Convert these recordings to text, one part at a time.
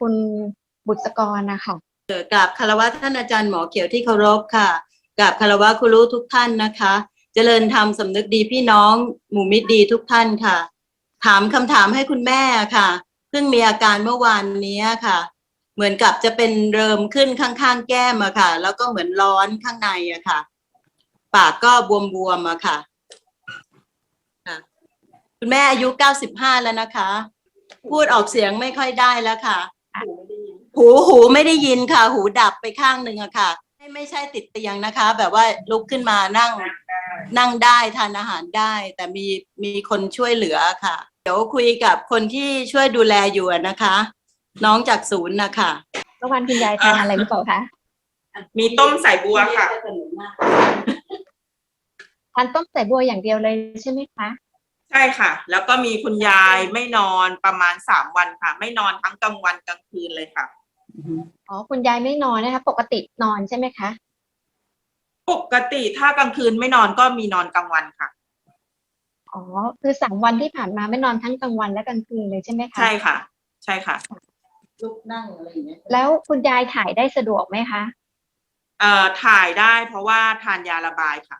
คุณบุษกรนะคะกราบคารวะท่านอาจารย์หมอเขียวที่เคารพค่ะกราบคารวะครูรู้ทุกท่านนะคะ เจริญธรรมสำนึกดีพี่น้องหมู่มิตรดีทุกท่านค่ะ ถามคำถามให้คุณแม่ค่ะ เพิ่งมีอาการเมื่อวานนี้ค่ะ เหมือนกับจะเป็นเริมขึ้นข้างๆ แก้มอะค่ะ แล้วก็เหมือนร้อนข้างในอะค่ะ ปากก็บวมๆอะค่ะค่ะคุณแม่อายุเก้าสิบห้าแล้วนะคะ พูดออกเสียงไม่ค่อยได้แล้วค่ะ หูหูไม่ได้ยินค่ะ หูดับไปข้างหนึ่งอะค่ะไม่ไม่ใช่ติดเตียงนะคะ แบบว่าลุกขึ้นมานั่ง นั่งได้ทานอาหารได้ แต่มีมีคนช่วยเหลือค่ะ เดี๋ยวคุยกับคนที่ช่วยดูแลอยู่อะนะคะ น้องจากศูนย์นะคะเมื่อวานคุณยายทานอะไรหรือเปล่าคะมีต้มสายบัวค่ะทานต้มใส่บัวอย่างเดียวเลยใช่ไหมคะ ใช่ค่ะ แล้วก็มีคุณยายไม่นอนประมาณสามวันค่ะ ไม่นอนทั้งกลางวันกลางคืนเลยค่ะ อ๋อคุณยายไม่นอนนะคะ ปกตินอนใช่ไหมคะปกติถ้ากลางคืนไม่นอนก็มีนอนกลางวันค่ะ อ๋อคือสามวันที่ผ่านมาไม่นอนทั้งกลางวันและกลางคืนเลยใช่ไหมคะใช่ค่ะ ใช่ค่ะ ลุกนั่งอะไรอย่างเงี้ยแล้วคุณยายถ่ายได้สะดวกไหมคะ เอ่อถ่ายได้เพราะว่าทานยาระบายค่ะ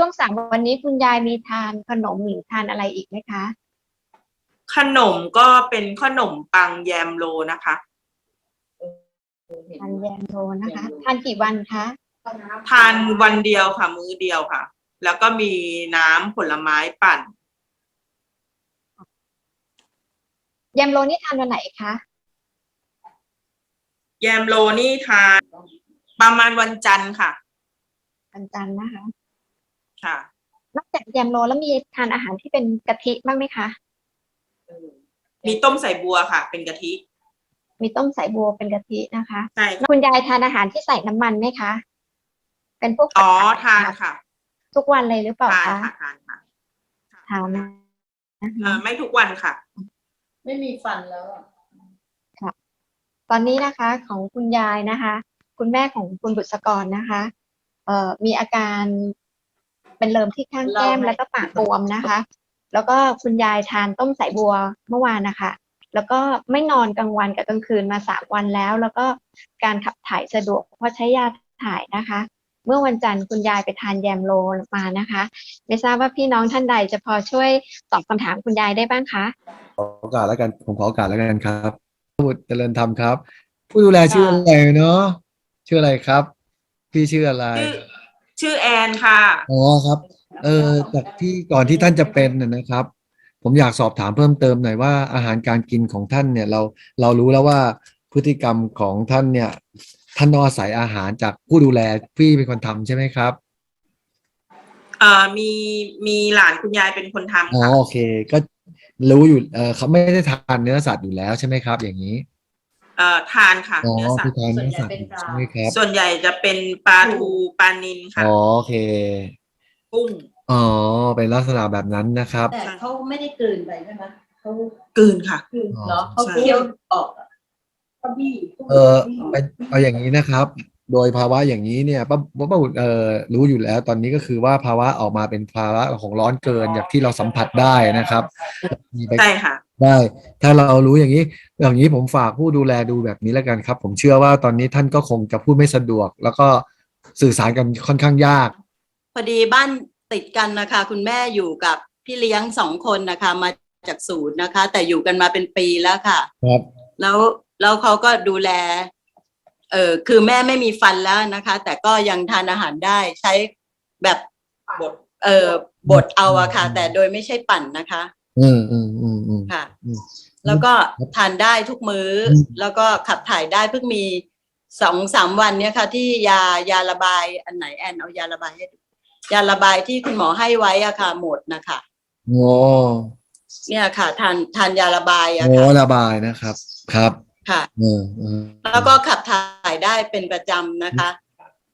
ช่วงสามวันนี้คุณยายมีทานขนมหรือทานอะไรอีกไหมคะ ขนมก็เป็นขนมปังแยมโลนะคะทานแยมโรนะคะ ทานกี่วันคะ ทานวันเดียวค่ะ มื้อเดียวค่ะ แล้วก็มีน้ำผลไม้ปั่นแยมโรนี่ทานวันไหนคะ แยมโลนี่ทานประมาณวันจันทร์ค่ะวันจันทร์นะคะ ค่ะนอกจากแยมโรแล้วมีทานอาหารที่เป็นกะทิบ้างไหมคะ มีต้มใส่บัวค่ะ เป็นกะทิ มีต้มสายบัวเป็นกะทินะคะใช่ค่ะคุณยายทานอาหารที่ใส่น้ำมันไหมคะ เป็นพวกอ๋อผัดทานค่ะทุกวันเลยหรือเปล่าทานคะค่ะทานค่ะทานนะเอ่อไม่ทุกวันค่ะ ไม่มีฟันแล้วอะตอนนี้นะคะของคุณยายนะคะ คุณแม่ของคุณบุษกรนะคะ เอ่อมีอาการ เป็นเริมที่ข้างแก้มแล้วก็ปากบวมนะคะ แล้วก็คุณยายทานต้มสายบัวเมื่อวานนะคะ แล้วก็ไม่นอนกลางวันกับกลางคืนมาสามวันแล้ว แล้วก็การขับถ่ายสะดวกเพราะใช้ยาถ่ายนะคะ เมื่อวันจันทร์คุณยายไปทานแยมโลมานะคะ ไม่ทราบว่าพี่น้องท่านใดจะพอช่วยตอบคำถามคุณยายได้บ้างคะขอโอกาสแล้วกันผมขอโอกาสแล้วกันครับพูดเจริญธรรมครับ ผู้ดูแลชื่ออะไรเนาะชื่ออะไรครับ พี่ชื่ออะไร ชื่อชื่อแอนค่ะอ๋อครับ เออจากที่ก่อนที่ท่านจะเป็นน่ะนะครับ ผมอยากสอบถามเพิ่มเติมหน่อยว่าอาหารการกินของท่านเนี่ยเราเรารู้แล้วว่าพฤติกรรมของท่านเนี่ยท่านต้องอาศัยอาหารจากผู้ดูแลพี่เป็นคนทำใช่ไหมครับเอ่อมีมีหลานคุณยายเป็นคนทำอ๋อค่ะ โอเค ก็รู้อยู่เออเขาไม่ได้ทานเนื้อสัตว์อยู่แล้วใช่ไหมครับ อย่างนี้ เอ่อทานค่ะอ๋อเนื้อสัคืตอว์ทานเนื้อสัตว์อยู่ใช่ไหมครับส่วนใหญ่จะเป็นปลาทูปลานิลค่ะอ๋อโอเคกุ้งอ๋อเป็นลักษณะแบบนั้นนะครับ แต่เขาไม่ได้กลืนไปใช่ไหมเขากลืนค่ะ กลืนอ๋อเหรอเขาเคี้ยวออกอะเขาบี้เออเป็นเอาอย่างนี้นะครับ โดยภาวะอย่างนี้เนี่ยป้าป้าบุตรเอ่อรู้อยู่แล้ว ตอนนี้ก็คือว่าภาวะออกมาเป็นภาวะของร้อนเกินอย่างที่เราสัมผัสได้นะครับมีไปใช่ค่ะได้ ถ้าเรารู้อย่างนี้ อย่างนี้ผมฝากผู้ดูแลดูแบบนี้แล้วกันครับ ผมเชื่อว่าตอนนี้ท่านก็คงจะพูดไม่สะดวก แล้วก็สื่อสารกันค่อนข้างยาก พอดีบ้านติดกันนะคะ คุณแม่อยู่กับพี่เลี้ยงสองคนนะคะ มาจากศูนย์นะคะ แต่อยู่กันมาเป็นปีแล้วค่ะ ครับ แล้วแล้วเขาก็ดูแล เออคือแม่ไม่มีฟันแล้วนะคะ แต่ก็ยังทานอาหารได้ใช้แบบบดเออบดเอาอะค่ะ แต่โดยไม่ใช่ปั่นนะคะ อืมอืมอืมอืมค่ะอืมแล้วก็ทานได้ทุกมื้ออมแล้วก็ขับถ่ายได้เพิ่งมีสองสามวันเนี่ยค่ะ ที่ยายาระบายอันไหนแอนเอายาระบายให้ดูยาระบายที่คุณหมอให้ไว้อะค่ะหมดนะคะโอ้เนี่ยค่ะ ทานทานยาระบายอะโอ้ค่ะระบายนะครับ ครับ ค่ะเออเออแล้วก็ขับถ่ายได้เป็นประจำนะคะ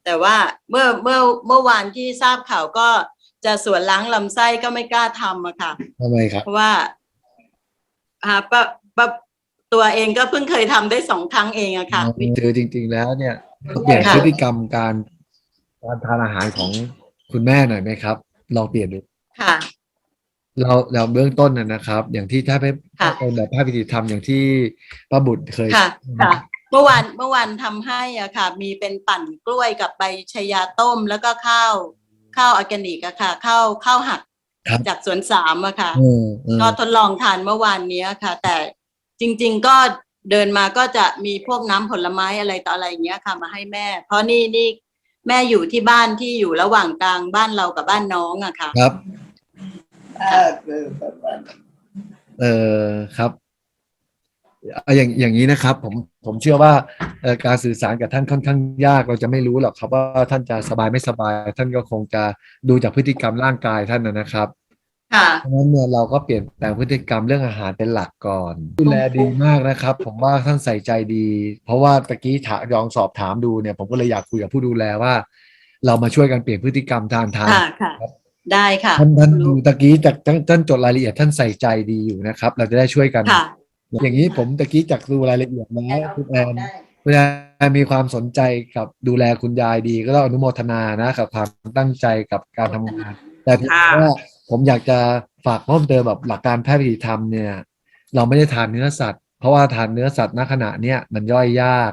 แต่ว่าเมื่อเมื่อเมื่อวานที่ทราบข่าวก็จะสวนล้างลำไส้ก็ไม่กล้าทำอะค่ะทำไมครับเพราะว่าอ่าปะปะตัวเองก็เพิ่งเคยทำได้สองครั้งเองอะค่ะคือจริง ๆ แล้วเนี่ยเปลี่ยนค่ะพฤติกรรมการการทานอาหารของคุณแม่หน่อยไหมครับลองเปลี่ยนดูค่ะ เราเราเบื้องต้นนะนะครับ อย่างที่ถ้าเป็นค่ะเป็นแบบภาพพิธีธรรมอย่างที่ป้าบุตรเคยค่ะค่ะเมื่อวานเมื่อวานทำให้อะค่ะ มีเป็นปั่นกล้วยกับใบชายาต้มแล้วก็ข้าวข้าวออร์แกนิกอะค่ะข้าวข้าวหักครับจากสวนสามอะค่ะเออเออก็ทดลองทานเมื่อวานเนี้ยค่ะ แต่จริง ๆ ก็เดินมาก็จะมีพวกน้ำผลไม้อะไรต่ออะไรอย่างเงี้ยค่ะ มาให้แม่ เพราะนี่นี่แม่อยู่ที่บ้านที่อยู่ระหว่างกลางบ้านเรากับบ้านน้องอะค่ะ ครับ เออครับเอาอย่างอย่างนี้นะครับ ผมผมเชื่อว่าเอ่อการสื่อสารกับท่านค่อนข้างยากเราจะไม่รู้หรอกครับว่าท่านจะสบายไม่สบาย ท่านก็คงจะดูจากพฤติกรรมร่างกายท่านนะนะครับค่ะ เพราะฉะนั้นเนี่ยเราก็เปลี่ยนแปลงพฤติกรรมเรื่องอาหารเป็นหลักก่อน ดูแลดีมากนะครับ ผมว่าท่านใส่ใจดี เพราะว่าตะกี้ถามลองสอบถามดูเนี่ย ผมก็เลยอยากคุยกับผู้ดูแลว่า เรามาช่วยกันเปลี่ยนพฤติกรรมทานทาน ค่ะ ค่ะ ได้ค่ะท่านท่านดูตะกี้จากท่านท่านจดรายละเอียดท่านใส่ใจดีอยู่นะครับ เราจะได้ช่วยกันค่ะอย่างนี้ผมตะกี้จากดูรายละเอียดแล้วคุณแอนคุณแอนมีความสนใจกับดูแลคุณยายดี ก็ต้องอนุโมทนานะกับความตั้งใจกับการทำงาน แต่ที่ค่ะว่าผมอยากจะฝากเพิ่มเติมแบบหลักการแพทย์วิถีธรรมเนี่ย เราไม่ได้ทานเนื้อสัตว์เพราะว่าทานเนื้อสัตว์ณขณะเนี้ยมันย่อยยาก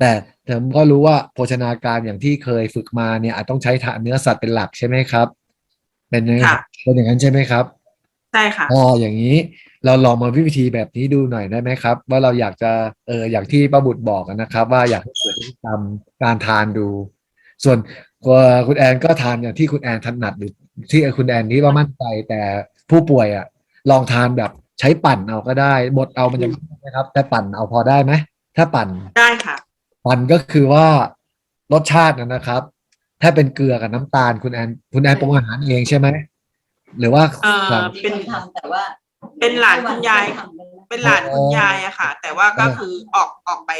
แต่ผมก็รู้ว่าโภชนาการอย่างที่เคยฝึกมาเนี่ยอาจต้องใช้ทานเนื้อสัตว์เป็นหลักใช่ไหมครับ เป็นอย่างนั้นค่ะเป็นอย่างนั้นใช่ไหมครับใช่ค่ะอ๋ออย่างนี้เราลองมาวิธีแบบนี้ดูหน่อยได้ไหมครับ ว่าเราอยากจะเอออย่างที่ป้าบุตรบอกอะนะครับ ว่าอยากให้เกิดพฤติกรรมการทานดู ส่วนตัวคุณแอนก็ทานอย่างที่คุณแอนถนัดหรือที่คุณแอนนี้ว่ามั่นใจแต่ผู้ป่วยอะ ลองทานแบบใช้ปั่นเอาก็ได้บดเอามันจะไม่นะครับ แต่ปั่นเอาพอได้ไหมถ้าปั่นได้ค่ะ ปั่นก็คือว่ารสชาตินะนะครับ ถ้าเป็นเกลือกับน้ำตาลคุณแอนคุณแอนปรุงอาหารเองใช่ไหมหรือว่าเอ่อสั่งมีคนทำแต่ว่าเป็นหลานคุณยาย เป็นหลานคุณยายอะค่ะ แต่ว่าก็คือออกออกไป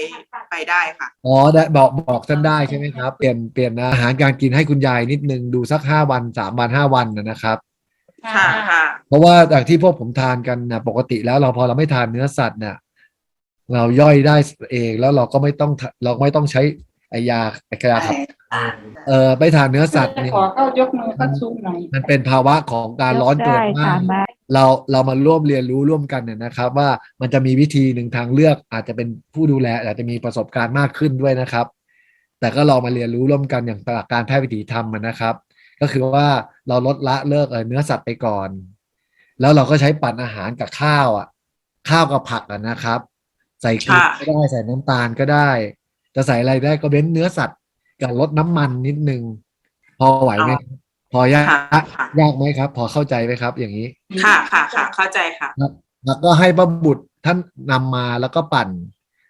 ไปได้ค่ะ อ๋อได้บอกบอกท่านได้ใช่ไหมครับ เปลี่ยนเปลี่ยนอาหารการกินให้คุณยายนิดนึงดูสักห้าวันสามวันห้าวันนะนะครับ ค่ะค่ะ เพราะว่าจากที่พวกผมทานกันนะปกติแล้วเราพอเราไม่ทานเนื้อสัตว์เนี่ยเราย่อยได้เองแล้วเราก็ไม่ต้องทะเราไม่ต้องใช้ไอยาไอยาขับ เออไปทานเนื้อสัตว์เนี่ยขอเข้ายกมือเข้าซูมหน่อยมันเป็นภาวะของการร้อนเกินมากเราเรามาร่วมเรียนรู้ร่วมกันเนี่ยนะครับ ว่ามันจะมีวิธีหนึ่งทางเลือกอาจจะเป็นผู้ดูแล อาจจะมีประสบการณ์มากขึ้นด้วยนะครับ แต่ก็ลองมาเรียนรู้ร่วมกันอย่างหลักการแพทย์วิถีธรรมอะนะครับ ก็คือว่าเราลดละเลิกเอ่อเนื้อสัตว์ไปก่อน แล้วเราก็ใช้ปั่นอาหารกับข้าวอะ ข้าวกับผักอะนะครับ ใส่เกลือค่ะก็ได้ใส่น้ำตาลก็ได้ จะใส่อะไรได้ก็เว้นเนื้อสัตว์ กับลดน้ำมันนิดนึง พอไหวไหมครับพอยากค่ะค่ะยากไหมครับ พอเข้าใจไหมครับ อย่างนี้ ค่ะค่ะค่ะเข้าใจค่ะแล้วก็ให้ป้าบุตรท่านนำมาแล้วก็ปั่น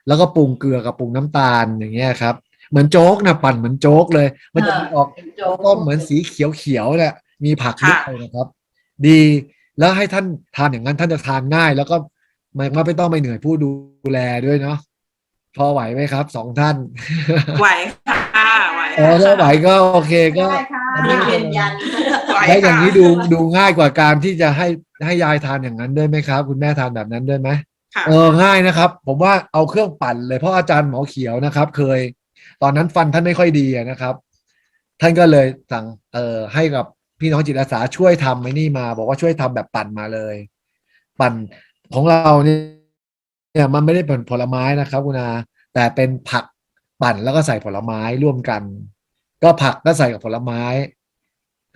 แล้วก็ปรุงเกลือกับปรุงน้ำตาลอย่างเงี้ยครับ เหมือนโจ๊กนะปั่นเหมือนโจ๊กเลย มันจะมีออกเป็นโจ๊กต้มเหมือนสีเขียวๆเนี่ยมีผักค่ะด้วยนะครับ ดีแล้วให้ท่านทานอย่างนั้นท่านจะทานง่าย แล้วก็ไม่ไม่ต้องไปเหนื่อยผู้ดูแลด้วยเนาะพอไหวไหมครับสองท่าน ไหวค่ะไหว เออถ้าไหวก็โอเคก็มีเวียนยันไหวแล้วอย่างค่ะนี้ดูดูง่ายกว่าการที่จะให้ให้ยายทานอย่างนั้นด้วยไหมครับ คุณแม่ทานแบบนั้นด้วยไหมค่ะเออง่ายนะครับ ผมว่าเอาเครื่องปั่นเลยเพราะอาจารย์หมอเขียวนะครับ เคย ตอนนั้นฟันท่านไม่ค่อยดีอะนะครับ ท่านก็เลยสั่งเอ่อให้กับพี่น้องจิตอาสาช่วยทำไอ้นี่มา บอกว่าช่วยทำแบบปั่นมาเลย ปั่นของเราเนี่ยเนี่ยมันไม่ได้เป็นผลไม้นะครับ คุณอาแต่เป็นผัก ปั่นแล้วก็ใส่ผลไม้ร่วมกัน ก็ผักก็ใส่กับผลไม้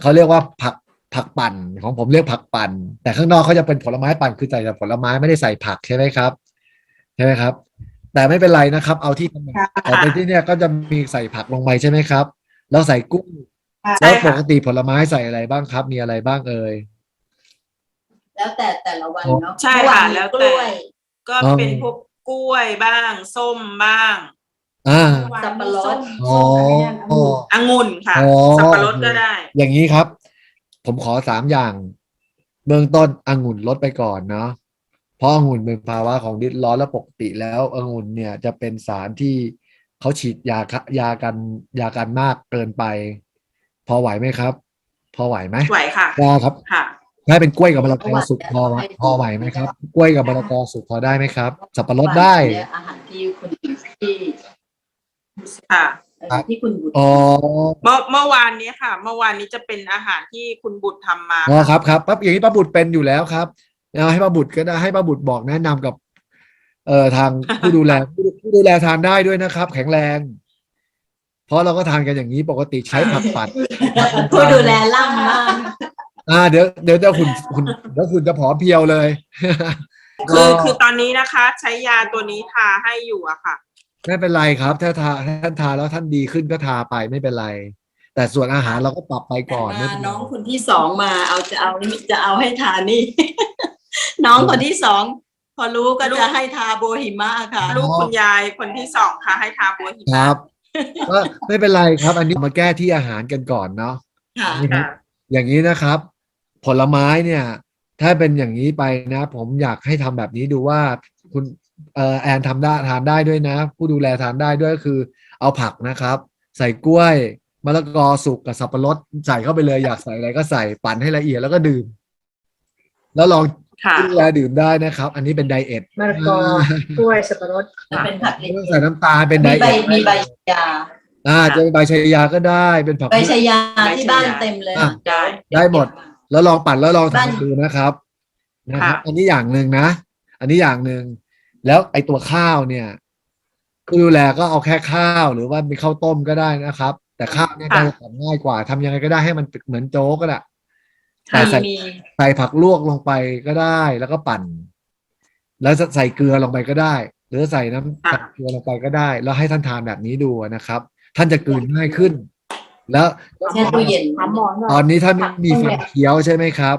เขาเรียกว่าผักผักปั่นของผมเรียกผักปั่น แต่ข้างนอกเขาจะเป็นผลไม้ปั่นคือใส่แต่ผลไม้ไม่ได้ใส่ผักใช่ไหมครับใช่ไหมครับ แต่ไม่เป็นไรนะครับ เอาที่ถนัดแต่ในที่เนี่ยก็จะมีใส่ผักลงไปใช่ไหมครับ แล้วใส่กุ้งใช่แล้วปค่ะกติผลไม้ใส่อะไรบ้างครับ มีอะไรบ้างเอ่ยแล้วแต่แต่ละวันเนาะใช่ค่ะแล้วแต่กล้วยก็เป็นพวกกล้วยบ้าง ส้มบ้าง อ่า สับปะรดอ๋ออ๋อ องุ่นค่ะ อ๋อ สับปะรดก็ได้ อย่างนี้ครับ ผมขอสามอย่าง เบื้องต้นองุ่นลดไปก่อนเนาะเพราะองุ่นเป็นภาวะของดินร้อนและปกติแล้วองุ่นเนี่ยจะเป็นสารที่เขาฉีดยาคะยากันยากันมากเกินไป พอไหวไหมครับ พอไหวไหมไหวค่ะ ได้ครับค่ะ ถ้าเป็นกล้วยกับมะละกอสุกพอไหมพอไหวไหมครับ กล้วยกับมะละกอสุกพอได้ไหมครับ สับปะรดได้เนี่ยอาหารที่คุณที่ ค่ะเอ่อที่คุณบุตรอ๋อเมื่อเมื่อวานนี้ค่ะ เมื่อวานนี้จะเป็นอาหารที่คุณบุตรทำมาอ๋อครับครับปั๊บอย่างนี้ป้าบุตรเป็นอยู่แล้วครับเอาให้ป้าบุตรก็ได้ให้ป้าบุตรบอกแนะนำกับ เอ่อทางผู้ดูแลผู้ผู้ดูแลทานได้ด้วยนะครับ แข็งแรง เพราะเราก็ทานกันอย่างนี้ปกติใช้ผักปัด ผู้ดูแลล่ำมาก อ่าเดี๋ยวเดี๋ยวเดี๋ยวคุณคุณเดี๋ยวคุณจะผอมเพรียวเลย คือคือตอนนี้นะคะ ใช้ยาตัวนี้ทาให้อยู่อะค่ะ ไม่เป็นไรครับ ถ้าทาท่านทาแล้วท่านดีขึ้นก็ทาไปไม่เป็นไร แต่ส่วนอาหารเราก็ปรับไปก่อนไม่มาเป็นไรน้องคนที่สองมาเอาจะเอานี่จะเอาให้ทานี่ น้องคนที่สองพอรู้ก็จะให้ทาโบหิมะค่ะลูกคุณยายคนที่สองค่ะ ให้ทาบัวหิคมะรับก็ไม่เป็นไรครับ อันนี้มาแก้ที่อาหารกันก่อนเนาะค่ะค่ะอย่างนี้นะครับ ผลไม้เนี่ย ถ้าเป็นอย่างนี้ไปนะ ผมอยากให้ทำแบบนี้ดูว่าคุณ เอ่อแอนทำได้ทานได้ด้วยนะ ผู้ดูแลทานได้ด้วยก็คือ เอาผักนะครับ ใส่กล้วยมะละกอสุกกับสับปะรดใส่เข้าไปเลยอยากใส่อะไรก็ใส่ปั่นให้ละเอียดแล้วก็ดื่ม แล้วลองค่ะผู้ดูแลดื่มได้นะครับ อันนี้เป็นไดเอทมะละกอกล้วยสับปะรดจะเป็นผักไม่เล็ต้อกงใส่น้ำตาลเป็นไดมีใบเอทมีใบยา อ่าจะเป็นใบชายาก็ได้เป็นผัก ใบชายาที่บ้านเต็มเลยอะ ได้ ได้หมด แล้วลองปั่นแล้วลองบ้านทำดูนะครับนะครับค่ะอันนี้อย่างหนึ่งนะ อันนี้อย่างหนึ่ง แล้วไอ้ตัวข้าวเนี่ยผู้ดูแลก็เอาแค่ข้าวหรือว่ามีข้าวต้มก็ได้นะครับ แต่ข้าวเนี่ยก็ทำง่ายกว่าทำยังไงก็ได้ให้มันเหมือนโจ๊กก็ได้แต่มีใส่มีใส่ผักลวกลงไปก็ได้แล้วก็ปั่น แล้วใส่เกลือลงไปก็ได้ หรือใส่น้ำค่ะใส่เกลือลงไปก็ได้ แล้วให้ท่านทานแบบนี้ดูนะครับ ท่านจะกลืนง่ายขึ้น แล้วแช่ตู้เย็นถามหมอหน่ตออยนนี้ท่านไม่มีฟันเคี้ยวใช่ไหมครับ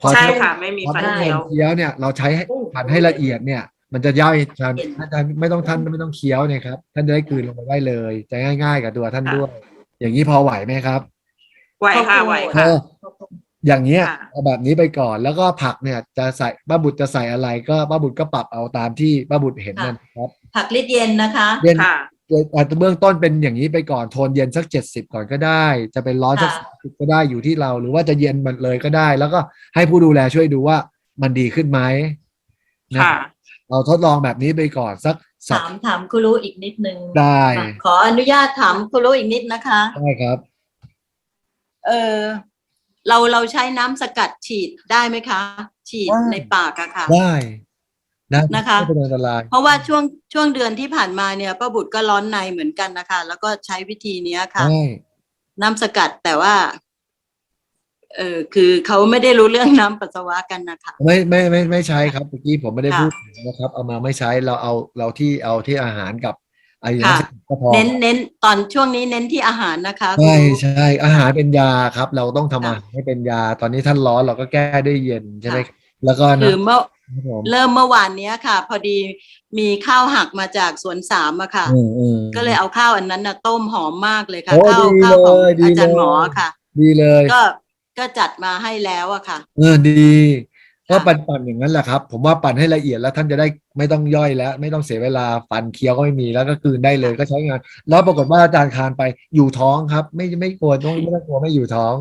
พอใช่ท่านค่ะ ไม่มีพอฟันท่านเคี้ยวเคี้ยวเนี่ย เราใช้ให้ปั่นให้ละเอียดเนี่ย มันจะย่อยท่านท่านไม่ต้องท่านไม่ต้องเคี้ยวเนี่ยครับท่านจะได้กลืนลงไปได้เลย จะง่าย ๆ กับตัวท่านด้วย อย่างนี้พอไหวไหมครับไหวค่ะไหวเอค่ะออย่างเงี้ยค่ะเอาแบบนี้ไปก่อนแล้วก็ผักเนี่ยจะใส่ป้าบุตรจะใส่อะไรก็ป้าบุตรก็ปรับเอาตามที่ป้าบุตรเห็นนั่นครับ ผักลิดเย็นนะคะเย็นค่ะอาจจะเบื้องต้นเป็นอย่างนี้ไปก่อนโทนเย็นสักเจ็ดสิบก่อนก็ได้ จะเป็นร้อนสักค่ะสิบก็ได้อยู่ที่เรา หรือว่าจะเย็นมันเลยก็ได้ แล้วก็ให้ผู้ดูแลช่วยดูว่ามันดีขึ้นไหมนะค่ะ เราทดลองแบบนี้ไปก่อนสักสัก ถามถามครูรู้อีกนิดนึงได้ ค่ะขออนุญาตถามครูรู้อีกนิดนะคะ ได้ครับ เออเราเราใช้น้ำสกัดฉีดได้ไหมคะ ฉีดได้ ในปากอะค่ะ ได้ได้นะคะ ไม่เป็นอันตรายเพราะว่าช่วงช่วงเดือนที่ผ่านมาเนี่ยป้าบุตรก็ร้อนในเหมือนกันนะคะ แล้วก็ใช้วิธีเนี้ยค่ะ ได้น้ำสกัดแต่ว่า เออคือเขาไม่ได้รู้เรื่องน้ำปัสสาวะกันนะคะ ไม่ไม่ไม่ไม่ใช้ครับเมื่อกี้ผมไม่ได้ค่ะ พูดถึงนะครับ เอามาไม่ใช้เราเอาเราที่เอาที่อาหารกับไอ้ค่ะน้ำก็พอเน้นเน้นตอนช่วงนี้เน้นที่อาหารนะคะครูใช่ใช่อาหารเป็นยาครับ เราต้องทำค่ะอาหารให้เป็นยา ตอนนี้ท่านร้อนเราก็แก้ด้วยเย็นใช่ไหมครับแล้วก็คือน้ำเมื่อครับผมเริ่มเมื่อวานเนี้ยค่ะ พอดีมีข้าวหักมาจากสวนสามอะค่ะ อืมอืม ก็เลยเอาข้าวอันนั้นนะต้มหอมมากเลยค่ะโอ้ข้าวดีข้าวของเลยดีอาจารย์เลย หมอค่ะ ดีเลย ก็ ก็จัดมาให้แล้วอะค่ะ เออดีก็ค่ะปั่นปั่นอย่างนั้นแหละครับ ผมว่าปั่นให้ละเอียดแล้วท่านจะได้ไม่ต้องย่อยแล้ว ไม่ต้องเสียเวลาฟันเคี้ยวก็ไม่มีแล้วก็กลืนได้เลยก็ใช้งาน แล้วปรากฏว่าอาจารย์คานไปอยู่ท้องครับ ไม่ไม่กลัวต้องไม่ต้องกลัวไม่อยู่ท้อง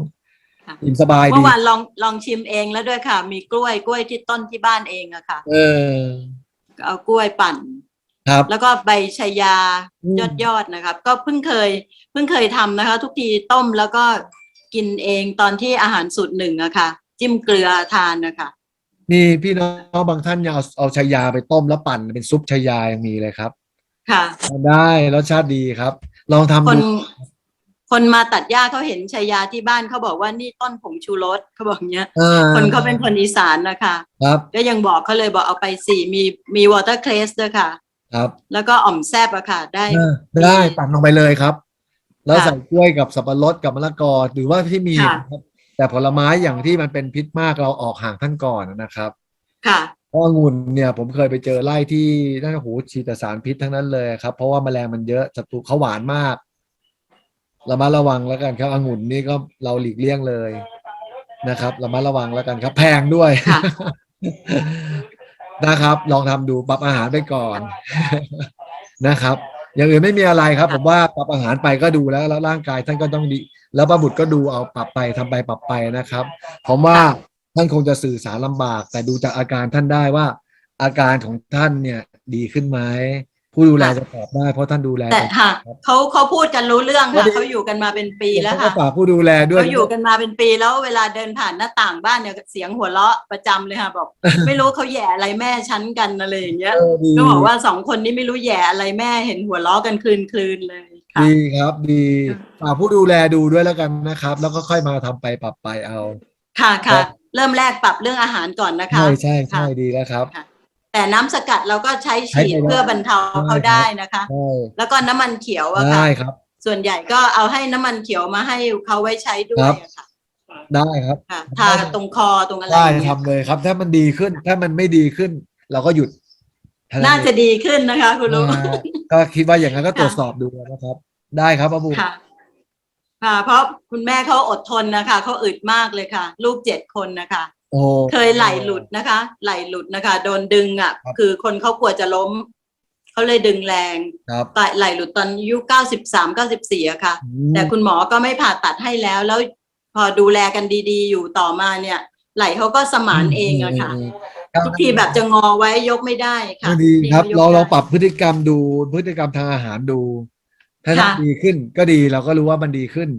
ค่ะ อิ่มสบายเมื่ดีอวานลองลองชิมเองแล้วด้วยค่ะ มีกล้วยกล้วยที่ต้นที่บ้านเองอะค่ะ เออ เอากล้วยปั่น ครับ แล้วก็ใบชายาอืม ยอดยอดๆนะครับ ก็เพิ่งเคย เพิ่งเคยทำนะคะ ทุกทีต้มแล้วก็ กินเองตอนที่อาหารสูตรหนึ่งอะค่ะ จิ้มเกลือทานนะคะนี่พี่น้องบางท่านยังเอาเอาชายาไปต้มแล้วปั่นเป็นซุปชายายังมีเลยครับ ค่ะทานได้รสชาติดีครับ ลองทำคนดูคนมาตัดหญ้าเขาเห็นชายาที่บ้านเขาบอกว่านี่ต้นผงชูรสเขาบอกเนี้ย อ่าคนเขาเป็นคนอีสานนะคะครับก็ยังบอกเขาเลยบอกเอาไปสี่มีมีวอเตอร์เคลสด้วยค่ะ ครับแล้วก็อ่อมแซบอะค่ะ ได้ อ่าได้ปั่นลงไปเลยครับ แล้วค่ะใส่กล้วยกับสับปะรดกับมะละกอหรือว่าที่มีค่ะ นะครับแต่ผลไม้อย่างที่มันเป็นพิษมากเราออกห่างท่านก่อนนะครับ ค่ะ เพราะองุ่นเนี่ยผมเคยไปเจอไร่ที่นั่นโอ้โหฉีดแต่สารพิษทั้งนั้นเลยครับ เพราะว่าแมลงมันเยอะศัตรูเขาหวานมากระมัดระวังแล้วกันครับองุ่นนี่ก็เราหลีกเลี่ยงเลยนะครับระมัดระวังแล้วกันครับ แพงด้วย ค่ะ นะครับ ลองทำดูปรับอาหารไปก่อน นะครับ อย่างอื่นไม่มีอะไรครับ ผมว่าปรับอาหารไปก็ดูแล้ว แล้วร่างกายท่านก็ต้องดี แล้วป้าบุตรก็ดูเอาปรับไปทำไปปรับไปนะครับผมว่าท่านคงจะสื่อสารลำบาก แต่ดูจากอาการท่านได้ว่า อาการของท่านเนี่ยดีขึ้นไหม ผู้ดูแลจะตอบได้เพราะท่านดูแลแต่เป็นค่ะครับเขาเขาพูดกันรู้เรื่องก็ค่ะดีเขาอยู่กันมาเป็นปีแล้วผมก็ค่ะฝากผู้ดูแลด้วยเขาอยู่กันมาเป็นปีแล้วเวลาเดินผ่านหน้าต่างบ้านเนี่ยเสียงหัวเราะประจำเลยค่ะบอก ไม่รู้เขาแหย่อะไรแม่ฉันกันอะไรอย่างเงี้ยเออดีก็บอกว่าสองคนนี้ไม่รู้แหย่อะไรแม่เห็นหัวเราะกันคลืนคลืนๆเลยค่ะดีครับดีฝากผู้ดูแลดูด้วยแล้วกันนะครับ แล้วก็ค่อยมาทำไปปรับไปเอา ค่ะครัค่ะบเริ่มแรกปรับเรื่องอาหารก่อนนะคะใช่ใช่ใช่ค่ะดีแล้วครับ แต่น้ำสกัดเราก็ใช้ใช้ฉีดไปแล้วเพื่อบรรเทาเขาใช่ครับได้นะคะใช่แล้วก็น้ำมันเขียวอะค่ะ ได้ครับ ส่วนใหญ่ก็เอาให้น้ำมันเขียวมาให้เขาไว้ใช้ด้วคยรับอะค่ะได้ครับ ค่ะทาตรงคอตรงอะไรอได้ย่างเงี้ยทำเลยครับ ถ้ามันดีขึ้น ถ้ามันไม่ดีขึ้น เราก็หยุดเท่น่าเองจะดีขึ้นนะคะ คุณลุง อ่าก็คิดว่าอย่างนั้นก็ค่ะตรวจสอบดูนะครับ ได้ครับอาบุญค่ะ ค่ะ เพราะคุณแม่เขาอดทนนะคะ เขาอึดมากเลยค่ะ ลูกเจ็ดคนนะคะ โอ้ เคยไหลหลุดนะคะ ไหลหลุดนะคะ โดนดึงอะ ครับ คือคนเขากลัวจะล้ม เขาเลยดึงแรงครับไหลหลุดตอนอายุเก้าสิบสามเก้าสิบสี่อะค่ะ อืมแต่คุณหมอก็ไม่ผ่าตัดให้แล้ว แล้วพอดูแลกันดีๆ อยู่ต่อมาเนี่ย ไหลเขาก็สมานเองอะค่ะครับทุกทีแบบจะงอไว้ยกไม่ได้ค่ะก็ดีครับ ทีก็ยกเราเราได้ปรับพฤติกรรมดูพฤติกรรมทางอาหารดู ถ้าค่ะทำดีขึ้นก็ดีเราก็รู้ว่ามันดีขึ้น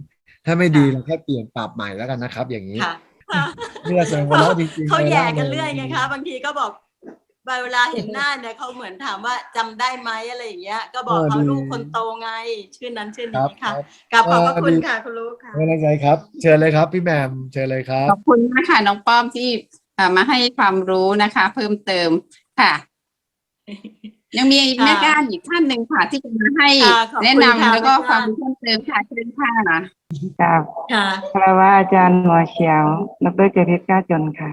ถ้าไม่ดีค่ะ เราแค่เปลี่ยนปรับใหม่แล้วกันนะครับ อย่างนี้ ค่ะ เมื่อแสดงว่าเราจริงๆเขารแย่กันได้เรื่อยไงคะ บางทีก็บอกเวลาเห็นหน้าเนี่ยเขาเหมือนถามว่าจำได้ไหมอะไรอย่างเงี้ย ก็บอกเขาลูกคนโตไง ชื่อนั้นชื่อครับนี้ครัค่ะบกราบขอบพระเออคุณดีค่ะคุณลูกค่ะไม่เป็นไรครับ เชิญเลยครับ พี่แหมมเชิญเลยครับขอบคุณมากค่ะน้องป้อมที่เอ่อมาให้ความรู้นะคะ เพิ่มเติมค่ะ ยังมีค่ะแม่ก้านอีกท่านหนึ่งค่ะที่จะมาให้ค่ะขอบคุณแนะนำค่ะแล้วก็แม่ควาก้ามนรู้เพิ่มเติมค่ะเชิญค่ะกับค่ะคารวะอาจารย์หมอเขียวดรเจริญก้าจนค่ะ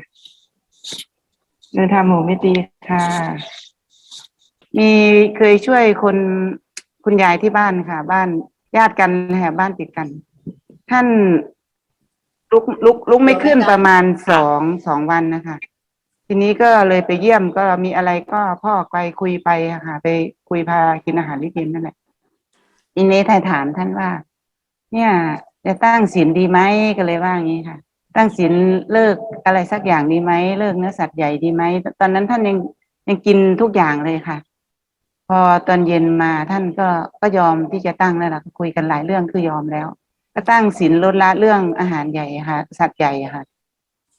เดินทางหมู่มิตรีค่ะ มีเคยช่วยคนคุณยายที่บ้านค่ะ บ้านญาติกันแหบบ้านติดกัน ท่านลุกลุกลุกไม่ขึ้นประมาณสองสองวันนะคะ ทีนี้ก็เลยไปเยี่ยมก็มีอะไรก็พ่อไปคุยไปอะค่ะไปคุยพากินอาหารที่กินนั่นแหละทีนี้ทายถามท่านว่า เนี่ย จะตั้งศีลดีไหมก็เลยว่าอย่างนี้ค่ะ ตั้งศีลเลิกอะไรสักอย่างดีไหมเลิกเนื้อสัตว์ใหญ่ดีไหมตอนนั้นท่านยังยังกินทุกอย่างเลยค่ะ พอตอนเย็นมาท่านก็ก็ยอมที่จะตั้งแล้วล่ะคุยกันหลายเรื่องคือยอมแล้ว ก็ตั้งศีลลดละเรื่องอาหารใหญ่ค่ะ สัตว์ใหญ่ค่ะ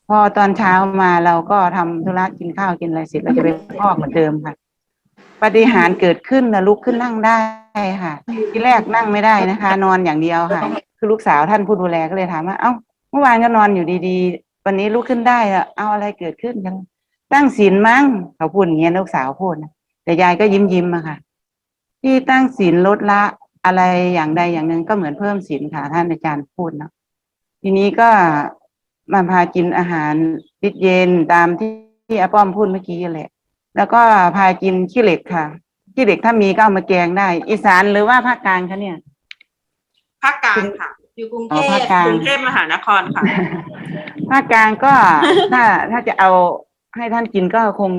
พอตอนเช้ามาเราก็ทำธุระกินข้าวกินอะไรเสร็จเราจะไปพอกเหมือนเดิมค่ะ ปฏิหารเกิดขึ้นนะลุกขึ้นนั่งได้ค่ะ ที่แรกนั่งไม่ได้นะคะ นอนอย่างเดียวค่ะ คือลูกสาวท่านผู้ดูแลก็เลยถามว่าเอ้าเมื่อวานก็นอนอยู่ดีๆ วันนี้ลุกขึ้นได้อะเอาอะไรเกิดขึ้นกันตั้งศีลมั้งเขาพูดอย่างเงี้ยลูกสาวพูดนะแต่ยายก็ยิ้มยิ้มอะค่ะ ที่ตั้งศีลลดละอะไรอย่างใดอย่างหนึ่งก็เหมือนเพิ่มศีลค่ะท่านอาจารย์พูดเนาะทีนี้ก็ มาพากินอาหารติดเย็นตามที่ที่อาป้อมพูดเมื่อกี้แหละ แล้วก็พากินขี้เหล็กค่ะขี้เหล็กถ้ามีก็เอามาแกงได้ อีสานหรือว่าภาคกลางคะเนี่ยภาคกลางค่ะ อยู่กรุงอ๋เทอพภาคกลางกรุงเทพมหานครค่ะภาคกลางก็ถ้าถ้าจะเอาให้ท่านกินก็คง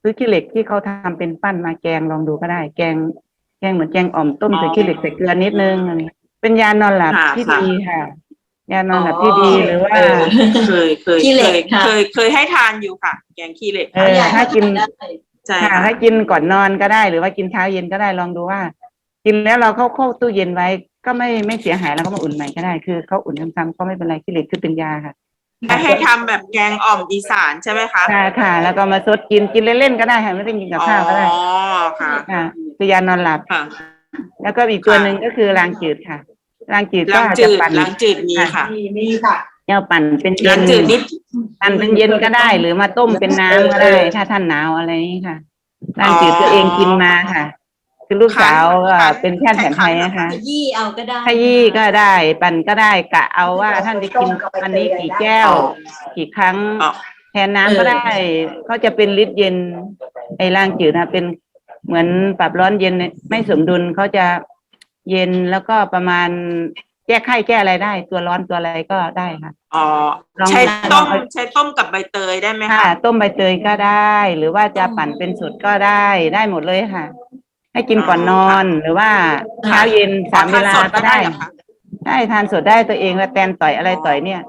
ซื้อขี้เหล็กที่เขาทำเป็นปั้นมาแกงลองดูก็ได้ แกง แกงเหมือนแกงอ่อมต้มอ๋อใส่ขี้เหล็กใส่เกลือนิดนึงอะไรเป็นยานอนหลับค่ะที่ค่ะดีค่ะ ยานอนหลับที่ดีหรือว่าเออเคยเคยขี้เหล็กเคยค่ะ เคยเคยให้ทานอยู่ค่ะ แกงขี้เหล็กเออ ถ้ากินใช่ค่ะค่ะถ้ากินก่อนนอนก็ได้หรือว่ากินเช้าเย็นก็ได้ลองดูว่า กินแล้วเราเข้าเข้าตู้เย็นไว้ ก็ไม่ไม่เสียหายแล้วก็มาอุ่นใหม่ก็ได้คือเขาอุ่นซ้ำๆก็ไม่เป็นไรขี้เหล็กคือเป็นยาค่ะให้ให้ทำแบบแกงอ่อมอีสานใช่ไหมคะค่ะค่ะ แล้วก็มาซดกินกินเล่นๆก็ได้ค่ะไม่ต้องกินกับข้าวก็ได้อ๋อค่ะค่ะคือยานอนหลับ ค่ะ แล้วก็อีกตัวหนึ่งก็คือรางจืดค่ะ รางจืดก็ล้างจะจืดปั่นล้างจืดมีค่ะเจ้าปั่นเป็นเย็ล้างนจืดนิด ปั่นเป็นเย็นก็ได้ หรือมาต้มเป็นน้ำก็ได้ ถ้าท่านหนาวอะไรนี้ค่ะรางจืดตัวเองกินมาค่ะ คือลูกสาวก็ค่ะ เป็นแพทย์แผนไทยนะคะ ขยี้เอาก็ได้ขยี้ก็ได้ ปั่นก็ได้กะเอาว่าท่านจะกินอันนี้กี่แก้ว กี่ครั้ง อ๋อ แทนน้ำก็ได้เขาจะเป็นฤทธิ์เย็นไอ้ร่างจืดนะเป็นเหมือนปรับร้อนเย็นไม่สมดุลเขาจะ เย็นแล้วก็ประมาณแก้ไข้แก้อะไรได้ ตัวร้อนตัวอะไรก็ได้ค่ะ อ๋อลองใช้ต้มลอง ใช้ต้มกับใบเตยได้ไหมค่ะคะต้มใบเตยก็ได้ หรือว่าจะปั่นเป็นสูตรก็ได้ได้หมดเลยค่ะ ให้กินก่อนนอนหรือว่าเช้าเย็นสามเวลาทนสดก็ได้ เหรอคะได้ทานสดได้ตัวเองว่าแตนต่อยอะไรต่อยเนี่ย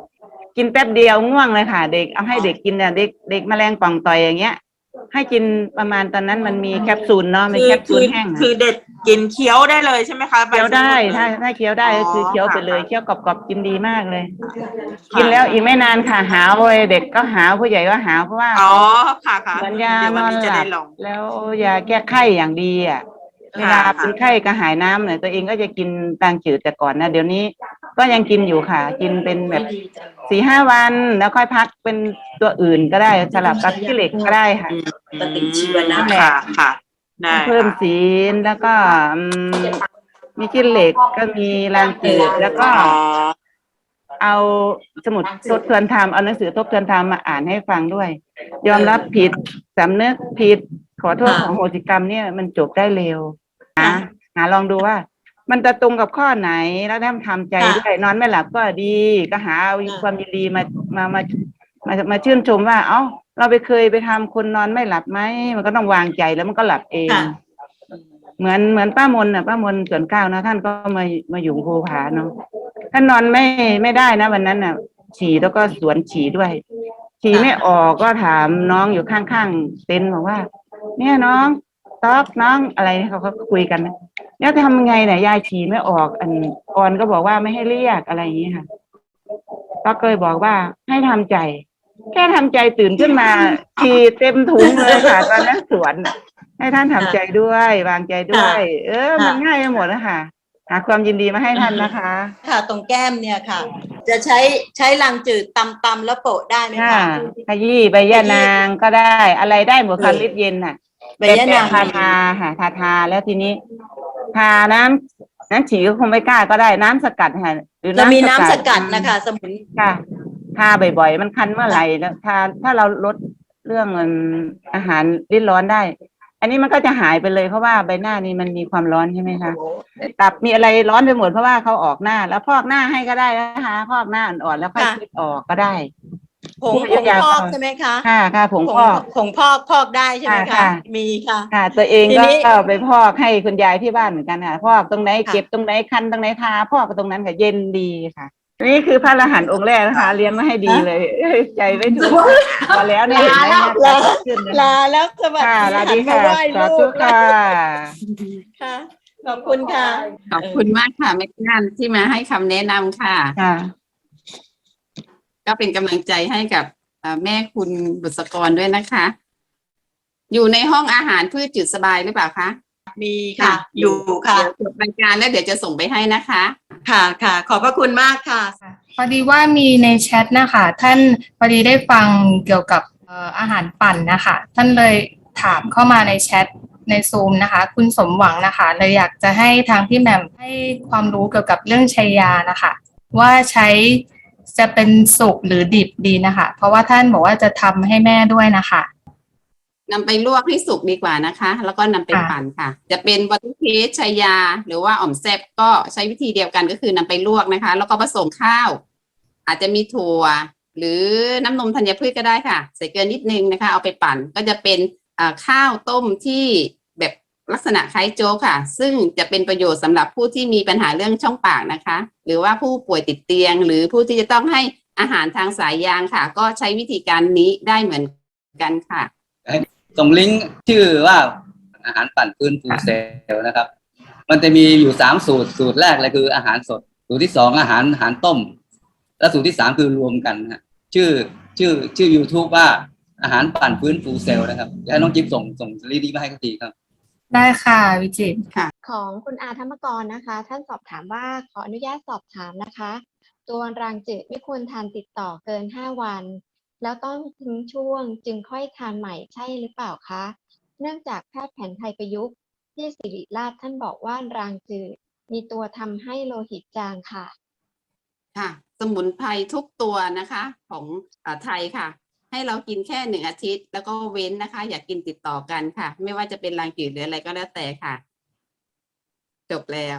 กินแป๊บเดียวง่วงเลยค่ะ เด็กเอาให้เด็กกินเนี่ยเด็กเด็กแมลงป่องต่อยอย่างเงี้ย ให้กินประมาณตอนนั้นมันมีแคปซูลเนาะมีคือแคปซูคืลอแห้งอะคือเด็ดกินเคี้ยวได้เลยใช่ไหมคะใบเคี้ยวได้ชะมถ้าถ้าเคี้ยวได้ก็คือเคี้ยวไปเลยค่ะเคี้ยวกรอบๆกินดีมากเลยค่ะกินแล้วอีกไม่นานค่ะหาวเลยเด็กก็หาวผู้ใหญ่ก็หาวเพราะว่าอ๋อค่ะค่ะเหมือนยาเดี๋ยวนวันอนนี้หจะลัได้บลอง แล้วยาแก้ไข้อย่างดีอะเวลาค่ะ เป็นไข้กระหายน้ำเนี่ยตัวเองก็จะกินตางจืดแต่ก่อนนะเดี๋ยวนี้ ก็ยังกินอยู่ค่ะ กินเป็นแบบสี่ห้าวันแล้วค่อยพักเป็นตัวอื่นก็ได้สลับกับขี้เหล็กก็ได้ค่ะปฏิชีวนะค่ะค่ะได้เพิ่มค่ะศีลแล้วก็อืมมีขี้เหล็กก็มีแรงจืดแล้วก็อ๋อเอาสมุดทบทวนธรรมเอาหนังสือทบทวนธรรมมาอ่านให้ฟังด้วย ยอมรับผิดสำนึกผิดขอโทษค่ะของโหสิกรรมเนี่ยมันจบได้เร็วค่ะหาหาลองดูว่า มันจะตรงกับข้อไหนแล้วถ้าทำใจค่ะด้วยนอนไม่หลับก็ดี ก็หาเอาค่ะความยินดีมามามามามาชื่นชมว่า เอ้า เราไปเคยไปทำคนนอนไม่หลับไหมมันก็ต้องวางใจแล้วมันก็หลับเองค่ะเหมือนเหมือนป้ามนน่ะป้ามนส่วนเก้านะท่านก็มามาอยู่ภูผาเนาะท่านนอนไม่ไม่ได้นะวันนั้นน่ะ ฉี่แล้วก็สวนฉี่ด้วย ฉี่ไม่ออกก็ถามน้องอยู่ข้างๆเต็นท์บอกว่า เนี่ยน้องต๊อกน้องอะไรเขาก็คุยกันนะ เนี่ยทำไงเนี่ยยายฉี่ไม่ออก อันออนก็บอกว่าไม่ให้เรียกอะไรอย่างนี้ค่ะต๊อกก็เลยบอกว่าให้ทำใจ แค่ทำใจตื่นขึ้นมาฉี่เต็มถุงเลยค่ะตอนนั้นสวนน่ะให้ท่านทำใจด้วย วางใจด้วย เออ มันง่ายไปหมดนะคะหาความยินดีมาให้ท่านนะคะ ค่ะตรงแก้มเนี่ยค่ะ จะใช้ใช้ลังจืดตำตำๆแล้วโปะได้ไหมค่ะคะขยี้ใบยะนางก็ได้ อะไรได้หมดค่ะเออลิตเย็นน่ะใบยะนางทาทาค่ะทาทาแล้วทีนี้ ทาน้ำน้ำฉี่ก็คงไม่กล้าก็ได้น้ำสกัดค่ะ หรือเรามีน้ำสกัดอืมนะคะ สมุนค่ะทาบ่อยๆ มันคันเมื่อไหร่แล้วทาถ้าเราลดเรื่องเอิ่มอาหารริ้นร้อนได้ อันนี้มันก็จะหายไปเลยเพราะว่าใบหน้านี่มันมีความร้อนใช่ไหมคะตับมีอะไรร้อนไปหมดเพราะว่าเขาออกหน้า แล้วพอกหน้าให้ก็ได้นะคะพอกหน้าอ่อนๆแล้วค่อยค่ะคิดออกก็ได้ ผงผงพอกใช่ไหมคะค่ะค่ะผงพอกผงพอกพอกได้ใช่ไหมค่ะคะค่ะมีค่ะ ค่ะ ตัวเองทีก็นี้ไปพอกให้คุณยายที่บ้านเหมือนกันค่ะ พอกตรงไหนค่ะเก็บตรงไหนคันตรงไหนทาพอกตรงนั้นค่ะเย็นดีค่ะนี่คือพระอรหันต์องค์แรกนะคะเลี้ยงมาให้ดีเลย ใจไม่ถูกพอแล้วเนี่ยเห็นไหมลาเนี่ยขึ้นนะลาแล้วสวัสค่ะดีลาหัดีนมาค่ะไหว้สาลูธุกค่ะค่ะขอบคุณค่ะ ขอบคุณมากค่ะแม่ก้านที่มาให้คำแนะนำค่ะค่ะ ก็เป็นกำลังใจให้กับเอ่อแม่คุณบุษกรด้วยนะคะ อยู่ในห้องอาหารพืชจุดสบายหรือเปล่าคะมีค่ะ อยู่ค่ะเดี๋ยวจบรายการแล้วเดี๋ยวจะส่งไปให้นะคะ ค่ะค่ะ ขอบพระคุณมากค่ะพอดีว่ามีในแชทนะคะท่านพอดีได้ฟังเกี่ยวกับเอ่ออาหารปั่นนะคะ ท่านเลยถามเข้ามาในแชทในซูมนะคะ คุณสมหวังนะคะเลยอยากจะให้ทางพี่แหม่มให้ความรู้เกี่ยวกับเรื่องชัยยานะคะ ว่าใช้ จะเป็นสุกหรือดิบดีนะคะ เพราะว่าท่านบอกว่าจะทำให้แม่ด้วยนะคะ นำไปลวกให้สุกดีกว่านะคะ แล้วก็นำไปค่ะ ปั่นค่ะ จะเป็นวัตถุเพชชายา หรือว่าอ่อมแซบก็ใช้วิธีเดียวกันก็คือนำไปลวกนะคะ แล้วก็ผสมข้าว อาจจะมีถั่ว หรือน้ำนมธัญพืชก็ได้ค่ะ ใส่เกลือนิดนึงนะคะ เอาไปปั่นก็จะเป็นอ่าข้าวต้มที่ ลักษณะคล้ายโจ๊กค่ะ ซึ่งจะเป็นประโยชน์สำหรับผู้ที่มีปัญหาเรื่องช่องปากนะคะ หรือว่าผู้ป่วยติดเตียง หรือผู้ที่จะต้องให้อาหารทางสายยางค่ะ ก็ใช้วิธีการนี้ได้เหมือนกันค่ะส่งลิงก์ชื่อว่าอาหารปั่นฟื้นฟูเซลล์นะครับ มันจะมีอยู่สามสูตรสูตรแรกเลยคืออาหารสด สูตรที่สองอาหารอาหารต้ม และสูตรที่สามคือรวมกันนะฮะชื่อชื่อชื่อ YouTube ว่าอาหารปั่นฟื้นฟูเซลล์นะครับให้น้องจิ๊บส่งส่งลิงก์นี้มาให้เขาทีครับ ได้ค่ะวิจิตรของคุณอาธรรมกรนะคะ ท่านสอบถามว่าขออนุญาตสอบถามนะคะ ตัวรางจืดไม่ควรทานติดต่อเกิน 5 วัน แล้วต้องทิ้งช่วงจึงค่อยทานใหม่ใช่หรือเปล่าคะ เนื่องจากแพทย์แผนไทยประยุกต์ ที่ศิริราชท่านบอกว่ารางจืดมีตัวทำให้โลหิตจางค่ะ ค่ะ สมุนไพรทุกตัวนะคะ ของอาไทยค่ะ ให้เรากินแค่หนึ่งอาทิตย์ แล้วก็เว้นนะคะ อย่ากกินติดต่อกันค่ะ ไม่ว่าจะเป็นรังจืดหรืออะไรก็แล้วแต่ค่ะ จบแล้ว